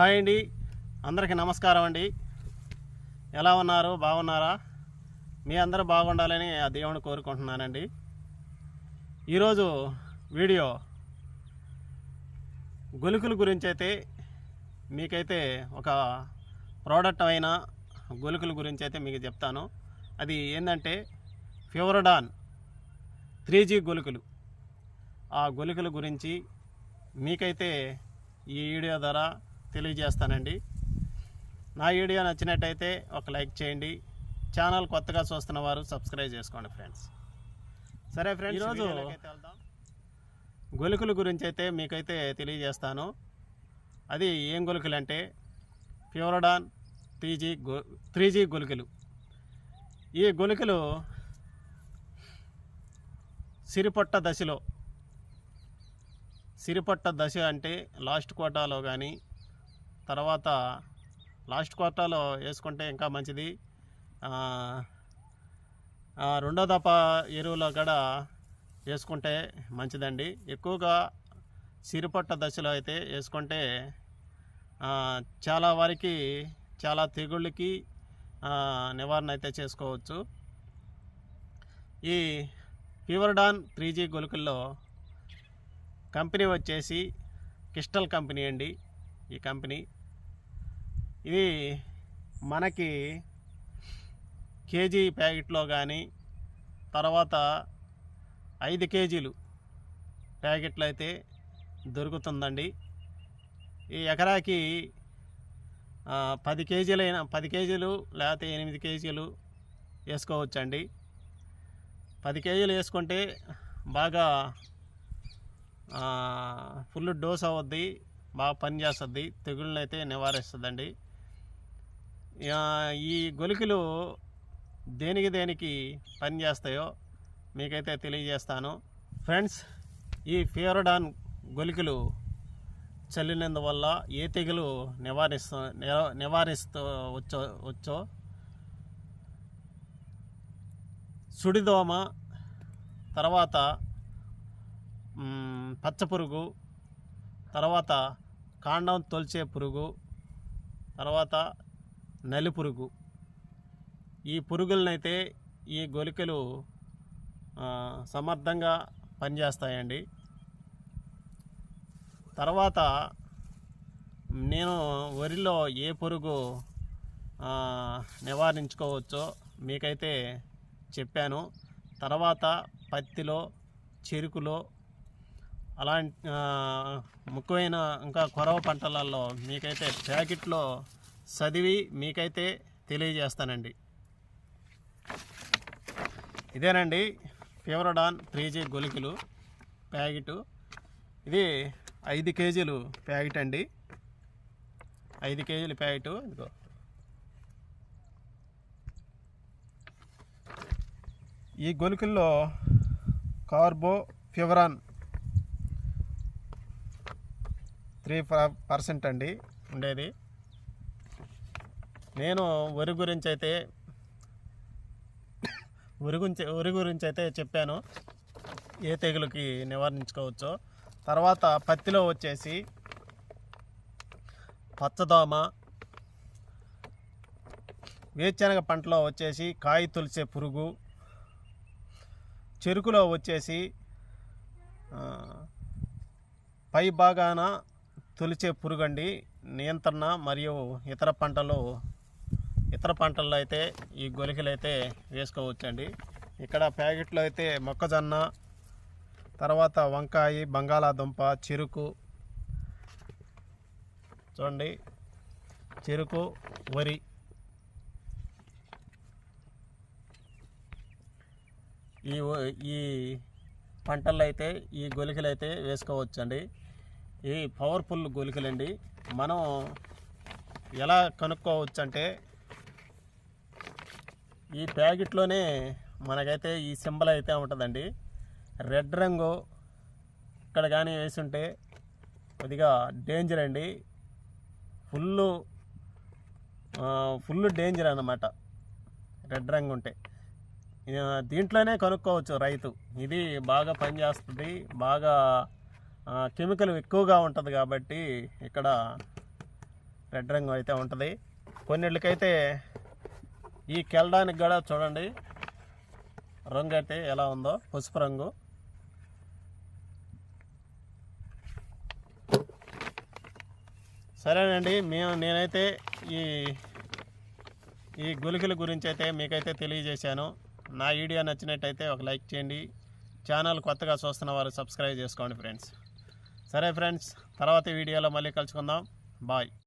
Hi అండి. అందరికీ నమస్కారం అండి. ఎలా ఉన్నారు? బాగున్నారా? మీ అందరూ బాగుండాలని ఆ దేవుని కోరుకుంటున్నానండి. ఈరోజు వీడియో గొలుకుల గురించి అయితే మీకైతే ఒక ప్రోడక్ట్ అయిన గొలుకుల గురించి అయితే మీకు చెప్తాను. అది ఏంటంటే ఫ్యూరడాన్ త్రీ జీ గొలుకులు. ఆ గొలుకుల గురించి మీకైతే ఈ వీడియో ద్వారా తెలియజేస్తానండి. నా వీడియో నచ్చినట్టయితే ఒక లైక్ చేయండి. ఛానల్ కొత్తగా చూస్తున్న వారు సబ్స్క్రైబ్ చేసుకోండి ఫ్రెండ్స్. సరే ఫ్రెండ్స్ ఈరోజు గొలుకుల గురించి అయితే మీకైతే తెలియజేస్తాను. అది ఏం గొలుకులు అంటే ప్యూరడాన్ త్రీ జీ గొ త్రీ జీ గొలుకులు. ఈ గొలుకులు సిరిపొట్ట దశలో సిరిపట్ట దశ అంటే లాస్ట్ కోటాలో కానీ తర్వాత లాస్ట్ క్వార్టర్లో వేసుకుంటే ఇంకా మంచిది. రెండో దప ఎరువులో కూడా వేసుకుంటే మంచిదండి. ఎక్కువగా సిరిపట్ట దశలో అయితే వేసుకుంటే చాలా వారికి చాలా తెగుళ్ళకి నివారణ అయితే చేసుకోవచ్చు. ఈ ఫీవర్డాన్ త్రీ జీ గొలుకుల్లో కంపెనీ వచ్చేసి క్రిస్టల్ కంపెనీ అండి. ఈ కంపెనీ. ఇది మనకి కేజీ ప్యాకెట్లో కానీ తర్వాత ఐదు కేజీలు ప్యాకెట్లు అయితే దొరుకుతుందండి. ఈ ఎకరాకి పది కేజీలైన పది కేజీలు లేకపోతే ఎనిమిది కేజీలు వేసుకోవచ్చండి. పది కేజీలు వేసుకుంటే బాగా ఫుల్ డోస్ అవుద్ది. బాగా పనిచేస్తుంది తెగుళ్ళని అయితే నివారిస్తుందండి. ఈ గొలికలు దేనికి దేనికి పనిచేస్తాయో మీకైతే తెలియజేస్తాను. ఫ్రెండ్స్ ఈ ఫియోరడాన్ గొలికలు చల్లినందువల్ల ఏ తెగులు నివారిస్తూ నివ- నివారిస్తూ వచ్చో వచ్చో? సుడిదోమ తర్వాత పచ్చపురుగు పచ్చ పురుగు తర్వాత కాండం తొలిచే పురుగు తర్వాత నలి పురుగు. ఈ పురుగులనైతే ఈ గొలికలు సమర్థంగా పనిచేస్తాయండి. తర్వాత నేను వరిలో ఏ పురుగు నివారించుకోవచ్చో మీకైతే చెప్పాను. తర్వాత పత్తిలో చెరుకులో అలాంటి ముఖ్యమైన ఇంకా కొరవ పంటలలో మీకైతే ప్యాకెట్లో చదివి మీకైతే తెలియజేస్తానండి. ఇదేనండి ఫీవరడాన్ త్రీ జీ గొలికలు ప్యాకెట్. ఇది ఐదు కేజీలు ప్యాకెట్ అండి. ఐదు కేజీలు ప్యాకెట్ ఇదిగో. ఈ గొలుకుల్లో కార్బో ఫివరాన్ త్రీ పర్సెంట్ అండి ఉండేది. నేను వరి గురించి అయితే వరి గురించి వరి గురించి అయితే చెప్పాను. ఏ తెగులుకి నివారించుకోవచ్చో. తర్వాత పత్తిలో వచ్చేసి పచ్చదోమ వేరుశనగ పంటలో వచ్చేసి కాయ తులిసే పురుగు చెరుకులో వచ్చేసి పై భాగాన తొలిచే పురుగండి. నియంత్రణ మరియు ఇతర పంటలు ఇతర పంటల్లో అయితే ఈ గొలికలు అయితే వేసుకోవచ్చండి. ఇక్కడ ప్యాకెట్లో అయితే మొక్కజొన్న తర్వాత వంకాయ బంగాళాదుంప చెరుకు. చూడండి. చెరుకు వరి. ఈ ఈ పంటల్లో అయితే ఈ గొలికలు అయితే వేసుకోవచ్చండి. ఈ పవర్ఫుల్ గొలికలండి. మనం ఎలా కనుక్కోవచ్చు అంటే ఈ ప్యాకెట్లోనే మనకైతే ఈ సింబల్ అయితే ఉంటుందండి. రెడ్ రంగు ఇక్కడ కానీ వేసుంటే కొద్దిగా డేంజర్ అండి. ఫుల్ ఫుల్ డేంజర్ అన్నమాట. రెడ్ రంగు ఉంటే. దీంట్లోనే కనుక్కోవచ్చు రైతు. ఇది బాగా పనిచేస్తుంది బాగా కెమికల్ ఎక్కువగా ఉంటుంది కాబట్టి ఇక్కడ రెడ్ రంగు అయితే ఉంటుంది. కొన్నిళ్ళకైతే ఈ కెళ్ళడానికి కూడా చూడండి రంగు అయితే ఎలా ఉందో పసుపు రంగు. సరేనండి మేము నేనైతే ఈ ఈ గులికల గురించి అయితే మీకైతే తెలియజేశాను. నా వీడియో నచ్చినట్టయితే ఒక లైక్ చేయండి. ఛానల్ కొత్తగా చూస్తున్న వారు సబ్స్క్రైబ్ చేసుకోండి ఫ్రెండ్స్. సరే ఫ్రెండ్స్ తర్వాత వీడియోలో మళ్ళీ కలుసుకుందాం. బాయ్.